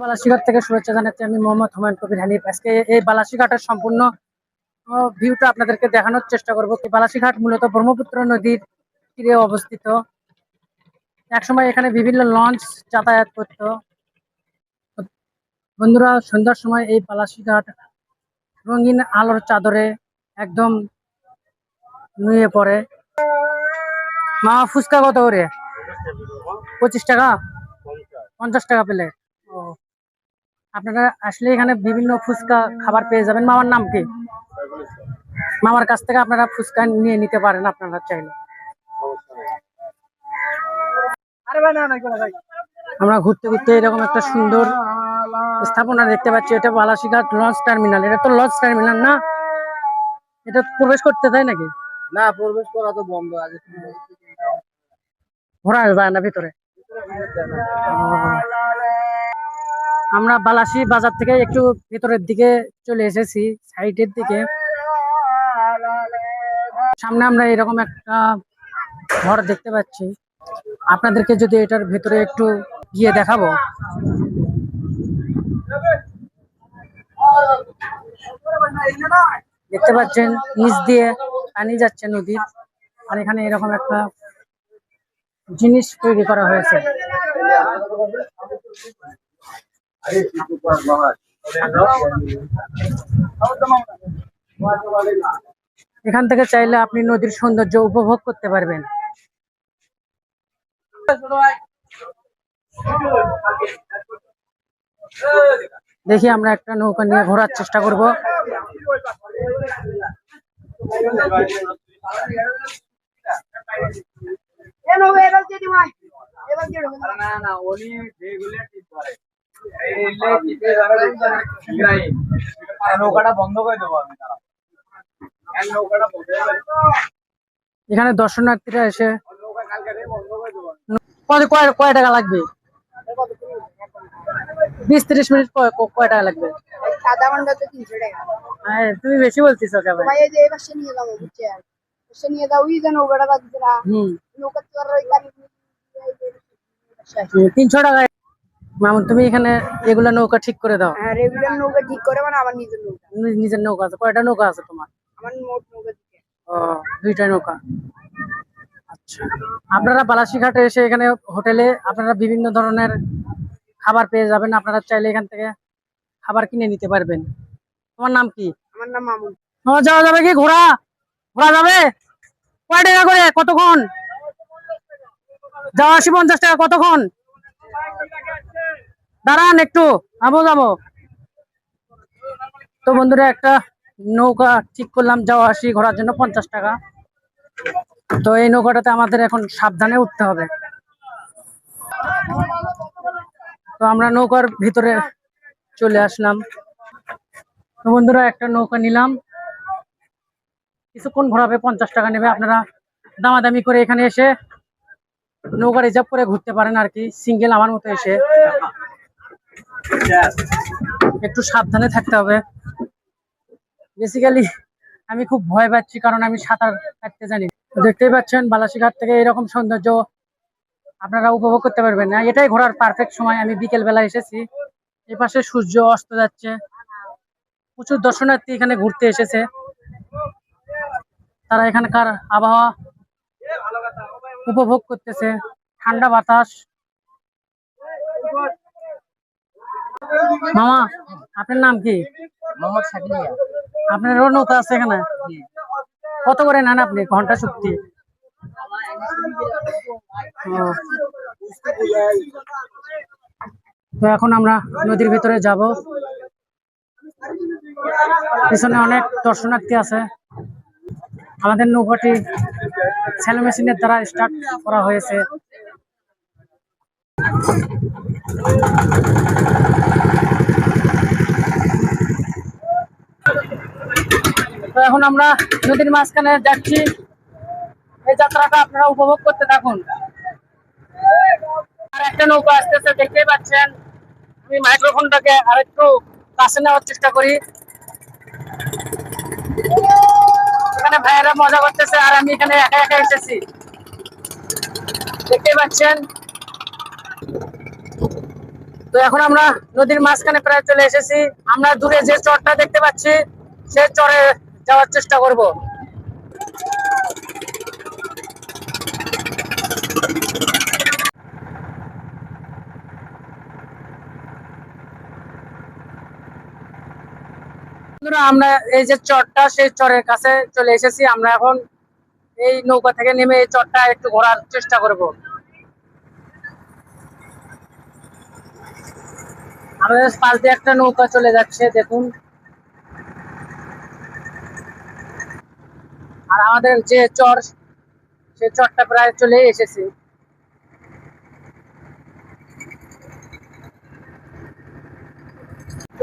বালাসিঘাট থেকে শুভেচ্ছা জানাচ্ছি আমি মোহাম্মদ হুমায়ুন কবির হানিফ। আজকে এই বালাসিঘাটের সম্পূর্ণ ভিউটা আপনাদেরকে দেখানোর চেষ্টা করব। বালাসিঘাট মূলত ব্রহ্মপুত্র নদীর তীরে অবস্থিত। একসময় এখানে বিভিন্ন লঞ্চ যাতায়াত করত। বন্ধুরা, সন্ধ্যার সময় এই বালাসিঘাট রঙিন আলোর চাদরে একদম নুয়ে পড়ে। মা, ফুচকা কত করে? পঁচিশ টাকা? পঞ্চাশ টাকা প্লেট আপনারা আসলে এখানে বিভিন্ন ফুচকা খাবার পেয়ে যাবেন। মামার নাম কি? মামার কাছ থেকে আপনারা ফুচকা নিয়ে নিতে পারেন আপনারা চাইলে। আমরা ঘুরতে ঘুরতে এরকম একটা সুন্দর স্থাপনা দেখতে পাচ্ছি। এটা বালাসিঘাট লঞ্চ টার্মিনাল। এটা তো লঞ্চ টার্মিনাল না? এটা প্রবেশ করতে দেয় নাকি? না প্রবেশ করা তো বন্ধ আগে ঘোরা যায় না ভিতরে? আমরা বালাসি বাজার থেকে একটু ভেতরের দিকে চলে এসেছি, সাইডের দিকে। সামনে আমরা এরকম একটা ঘর দেখতে পাচ্ছি। আপনাদেরকে যদি এটার ভেতরে একটু গিয়ে দেখাবো। দেখতে পাচ্ছেন, নিচ দিয়ে পানি যাচ্ছে নদীর। আর এখানে এরকম একটা জিনিস তৈরি করা হয়েছে। এখান থেকে চাইলে আপনি নদীর সৌন্দর্য উপভোগ করতে পারবেন। দেখি আমরা একটা নৌকা নিয়ে ঘোরার চেষ্টা করব। না না উনি যেগুলো ঠিক করে। নৌকাটা বন্ধ করে দেবো আমি তারা এখানে দর্শনার্থীরা এসে কয় টাকা লাগবে? বিশ তিরিশ মিনিট কয় টাকা লাগবে? টাকা হ্যাঁ, তুমি বেশি বলতেছো কে ভাই ভাই যে এবার সে নিয়ে যাব বুঝছেন সে নিয়ে যাও ওই যে নৌকাটা বাজছে না নৌকা তো আর তিনশো টাকায় মামুন তুমি এখানে এগুলা নৌকা ঠিক করে দাও। হ্যাঁ রেগুলার নৌকা ঠিক করে মানে আমার নিজের নৌকা। নি- নিজের নৌকা আছে কয়টা নৌকা আছে তোমার? আমার মোট নৌকা দিকে ও দুইটা নৌকা। আচ্ছা। আপনারা বালাসিঘাটে এসে এখানে হোটেলে আপনারা বিভিন্ন ধরনের খাবার পেয়ে যাবেন আপনারা চাইলে এখান থেকে খাবার কিনে নিতে পারবেন। তোমার নাম কি? আমার নাম মামুন। ও যাওয়া যাবে কি ঘোরা ঘোরা যাবে? কয় টাকা করে? কতক্ষণ? যাওয়া আসি পঞ্চাশ টাকা কতক্ষণ? দাঁড়ান একটু, যাব যাব। তো বন্ধুরা, একটা নৌকা ঠিক করলাম, যাওয়া আসি ঘোরার জন্য পঞ্চাশ টাকা। তো এই নৌকাটাতে আমাদের এখন সাবধানে উঠতে হবে। তো আমরা নৌকার ভিতরে চলে আসলাম। তো বন্ধুরা, একটা নৌকা নিলাম। কিছুক্ষণ ঘোরাবে, পঞ্চাশ টাকা নেবে। আপনারা দামাদামি করে এখানে এসে নৌকা রিজার্ভ করে ঘুরতে পারেন আর কি। সিঙ্গেল আমার মতো এসে। একটু সাবধানে থাকতে হবে। বেসিক্যালি আমি খুব ভয় পাচ্ছি কারণ আমি সাঁতার কাটতে জানি। দেখতেই পাচ্ছেন বালাসিঘাট থেকে এরকম সৌন্দর্য আপনারা উপভোগ করতে পারবেন না। এটাই ঘোরার পারফেক্ট সময়। আমি বিকেল বেলা এসেছি। এই পাশে সূর্য অস্ত যাচ্ছে। প্রচুর দর্শনার্থী এখানে ঘুরতে এসেছে। তারা এখানকার আবহাওয়া উপভোগ করতেছে। ঠান্ডা বাতাস। মামা আপনার নাম কি? মোহাম্মদ শাকিলিয়া আপনারও নৌকা আছে এখানে? কত করে নেন আপনি ঘণ্টা চুক্তি? ও। তো এখন আমরা নদীর ভিতরে যাব। পিছনে অনেক দর্শনার্থী আছে। আমাদের নৌকাটি স্যালো মেশিনের দ্বারা স্টার্ট করা হয়েছে। তো এখন আমরা নদীর মাঝখানে যাচ্ছি। এই যাত্রাটা আপনারা উপভোগ করতে থাকুন। আর একটা নৌকা আসতেছে, দেখতেই পাচ্ছেন। আমি মাইক্রোফোনটাকে আরেকটু কাছে নেওয়ার চেষ্টা করি। এখানে ভাইয়েরা মজা করতেছে, আর আমি এখানে একা একা এসেছি। দেখতেই পাচ্ছেন তো এখন আমরা নদীর মাঝখানে প্রায় চলে এসেছি। আমরা দূরে যে চরটা দেখতে পাচ্ছি, সে চরে যাওয়ার চেষ্টা করব। আমরা এই যে চরটা, সেই চরের কাছে চলে এসেছি। আমরা এখন এই নৌকা থেকে নেমে এই চরটা একটু ঘোরার চেষ্টা করব। আমাদের পাশ দিয়ে একটা নৌকা চলে যাচ্ছে, দেখুন। আর আমাদের যে চর, সে চরটা প্রায় চলে এসেছে।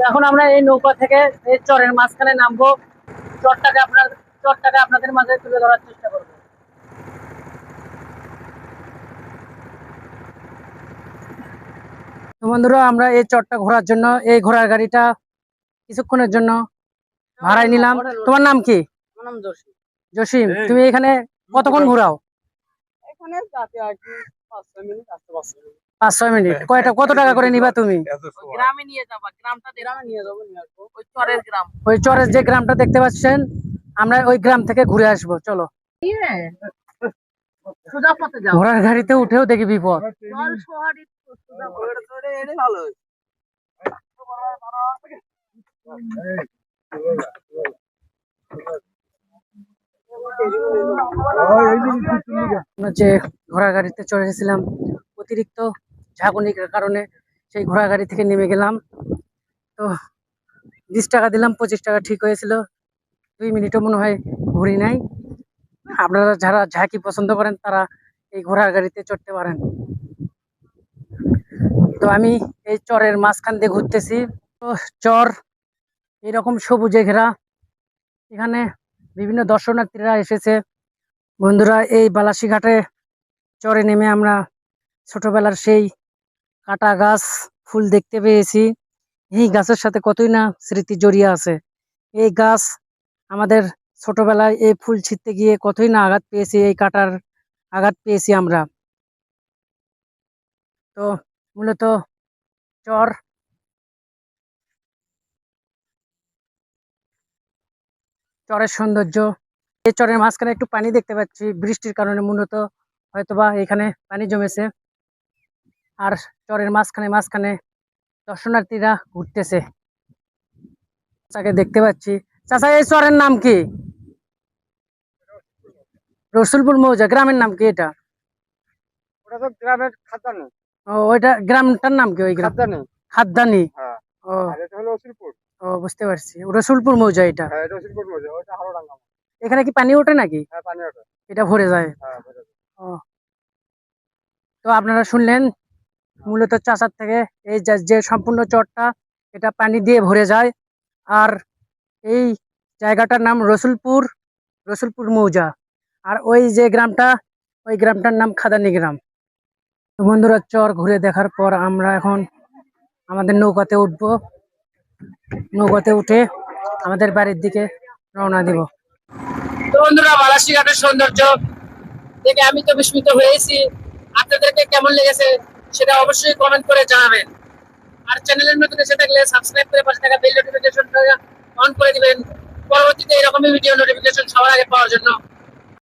এখন আমরা এই নৌকা থেকে এই চরের মাঝখানে নামবো। চরটাকে আপনার চরটাকে আপনাদের মাঝে তুলে ধরার চেষ্টা করব। তো বন্ধুরা আমরা এই চরটা ঘোরার জন্য এই ঘোড়ার গাড়িটা কিছুক্ষণের জন্য ভাড়ায় নিলাম। তোমার নাম কি? জসিম। তুমি এখানে কতক্ষণ ঘোরাও? এখানে যাতে আর কি পাঁচ ছয় মিনিট কয়টা কত টাকা করে নিবা তুমি? গ্রামে নিয়ে যাবা গ্রামটা গ্রামে নিয়ে যাব নিয়ে আসব। ওই চরের গ্রাম। ওই চরের যে গ্রামটা দেখতে পাচ্ছেন আমরা ওই গ্রাম থেকে ঘুরে আসব চলো। সোজা পথে যাও। ঘোড়ার গাড়িতে উঠেও দেখি বিপদ। যে ঘোড়া গাড়িতে চড়ে এসেছিলাম অতিরিক্ত ঝাঁকুনির কারণে সেই ঘোড়া গাড়ি থেকে নেমে গেলাম। তো বিশ টাকা দিলাম, পঁচিশ টাকা ঠিক হয়েছিল। দুই মিনিটও মনে হয় ঘুরি নাই। আপনারা যারা ঝাঁকি পছন্দ করেন, তারা এই ঘোড়ার গাড়িতে চড়তে পারেন। তো আমি এই চরের মাঝখান দিয়ে ঘুরতেছি। তো চর এরকম সবুজে ঘেরা। এখানে বিভিন্ন দর্শনার্থীরা এসেছে। বন্ধুরা, এই বালাসি ঘাটে চরে নেমে আমরা ছোটবেলার সেই কাটা গাছ, ফুল দেখতে পেয়েছি। এই গাছের সাথে কতই না স্মৃতি জড়িয়ে আছে। এই গাছ আমাদের ছোটবেলায় এই ফুল ছিঁড়তে গিয়ে কতই না আঘাত পেয়েছি, এই কাটার আঘাত পেয়েছি আমরা। তো মূলত চর। চরের সৌন্দর্য। এই চরের মাঝখানে একটু পানি দেখতে পাচ্ছি। বৃষ্টির কারণে মূলত হয়তোবা এখানে পানি জমেছে। আর চরের মাঝখানে মাঝখানে দর্শনার্থীরা ঘুরতেছে। চাচাকে দেখতে পাচ্ছি। চাচা, এই চরের নাম কি? রসুলপুর মৌজা। গ্রামের নাম কি এটা? ওটা তো গ্রামের খাতানো ও ওইটা গ্রামটার নাম কি ওই গ্রাম? খাদ্দানি হ্যাঁ। ও। এটা হলো অসিরপুর ও বুঝতে পারছি। রসুলপুর মৌজা এটা? হ্যাঁ এখানে কি পানি ওঠে নাকি? হ্যাঁ এটা ভরে যায়। হ্যাঁ যায়। তো আপনারা শুনলেন মূলত চাষার থেকে এই যে- সম্পূর্ণ চরটা এটা পানি দিয়ে ভরে যায়। আর এই জায়গাটার নাম রসুলপুর রসুলপুর মৌজা। আর ওই যে গ্রামটা ওই গ্রামটার নাম খাদানি গ্রাম। বন্ধুরা, চর ঘুরে দেখার পর আমরা এখন আমাদের নৌকাতে উঠবো। নৌকাতে উঠে আমাদের বাড়ির দিকে রওনা দিব। তো বন্ধুরা বালাসি ঘাটের সৌন্দর্য দেখে আমি তো বিস্মিত হয়েছি। আপনাদেরকে কেমন লেগেছে সেটা অবশ্যই কমেন্ট করে জানাবেন। আর চ্যানেলের নতুন এসে থাকলে সাবস্ক্রাইব করে পাশে থাকা বেল নোটিফিকেশনটা অন করে দিবেন। পরবর্তীতে এরকমই ভিডিও নোটিফিকেশন সবার আগে পাওয়ার জন্য।